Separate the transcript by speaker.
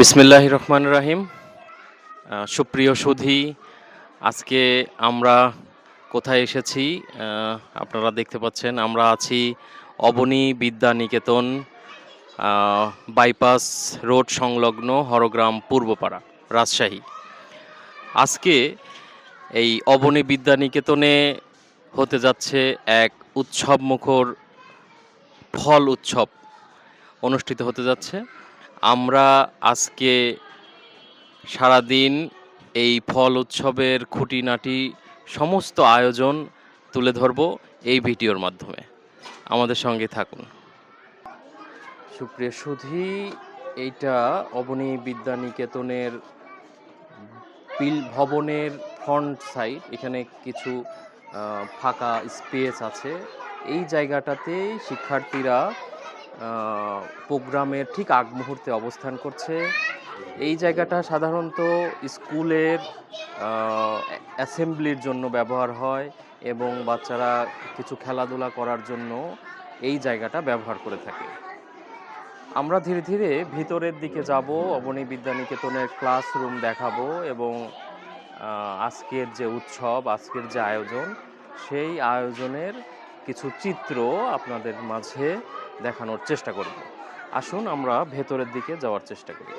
Speaker 1: বিসমিল্লাহ রহমান রাহিম। সুপ্রিয় সুধী, আজকে আমরা কোথায় এসেছি? আপনারা দেখতে পাচ্ছেন, আমরা আছি অবনী বিদ্যা নিকেতন বাইপাস রোড সংলগ্ন হরগ্রাম পূর্বপাড়া, রাজশাহী। আজকে এই অবনী বিদ্যা নিকেতনে হতে যাচ্ছে এক উৎসব মুখর ফল উৎসব অনুষ্ঠিত হতে যাচ্ছে। আমরা আজকে সারাদিন এই ফল উৎসবের খুঁটিনাটি সমস্ত আয়োজন তুলে ধরব এই ভিডিওর মাধ্যমে। আমাদের সঙ্গে থাকুন। সুপ্রিয় সুধী, এইটা অবনী বিদ্যানিকেতনের বিল ভবনের ফ্রন্ট সাইড, এখানে কিছু ফাঁকা স্পেস আছে। এই জায়গাটাতে শিক্ষার্থীরা প্রোগ্রামের ঠিক আগ মুহূর্তে অবস্থান করছে। এই জায়গাটা সাধারণত স্কুলের অ্যাসেম্বলির জন্য ব্যবহার হয় এবং বাচ্চারা কিছু খেলাধুলা করার জন্য এই জায়গাটা ব্যবহার করে থাকে। আমরা ধীরে ধীরে ভিতরের দিকে যাব, অবনী বিদ্যানিকেতনের ক্লাসরুম দেখাবো এবং আজকের যে উৎসব, আজকের যে আয়োজন, সেই আয়োজনের কিছু চিত্র আপনাদের মাঝে দেখানোর চেষ্টা করব। আসুন আমরা ভেতরের দিকে যাওয়ার চেষ্টা করি।